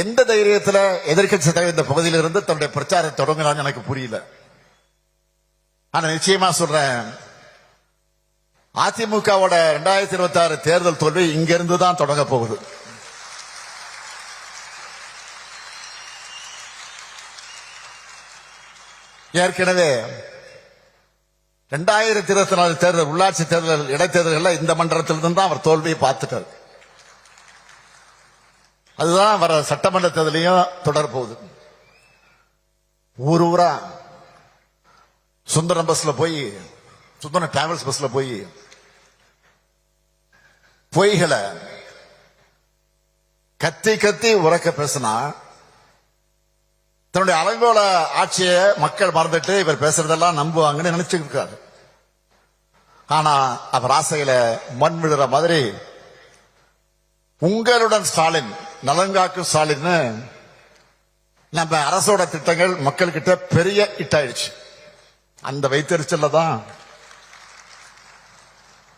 எந்த தைரியத்தில் எதிர்க்கட்சி தலைவர் இந்த பகுதியில் இருந்து தன்னுடைய பிரச்சாரம் தொடங்குறான்னு எனக்கு புரியல. ஆனா நிச்சயமா சொல்றேன். அதிமுகவோட ரெண்டாயிரத்தி இருபத்தி ஆறு தேர்தல் தோல்வி இங்கிருந்து தான் தொடங்க போகுது. ஏற்கனவே ரெண்டாயிரத்தி இருபத்தி நாலு தேர்தல் உள்ளாட்சி தேர்தல் இடைத்தேர்தல்கள் இந்த மண்டலத்திலிருந்து தான் அவர் தோல்வியை பார்த்துட்டார். அதுதான் வர சட்டமன்ற தேர்தலையும் தொடர போகுது. ஊர் ஊரா சுந்தரம் பஸ்ல போய் சுந்தரம் டிராவல்ஸ் பஸ்ல போய் பொய்களை கத்தி கத்தி உறக்க பேசினா தன்னுடைய அலங்கோல ஆட்சியை மக்கள் மறந்துட்டு இவர் பேசுறதெல்லாம் நம்புவாங்கன்னு நினைச்சுட்டு இருக்காரு. ஆனா அவர் ஆசையில மண் விழுற மாதிரி உங்களுடன் ஸ்டாலின் நலங்காக்கும் ஸ்டாலின்னு நம்ம அரசோட திட்டங்கள் மக்கள்கிட்ட பெரிய இட்டாயிடுச்சு அந்த வைத்தறிச்சல்ல தான்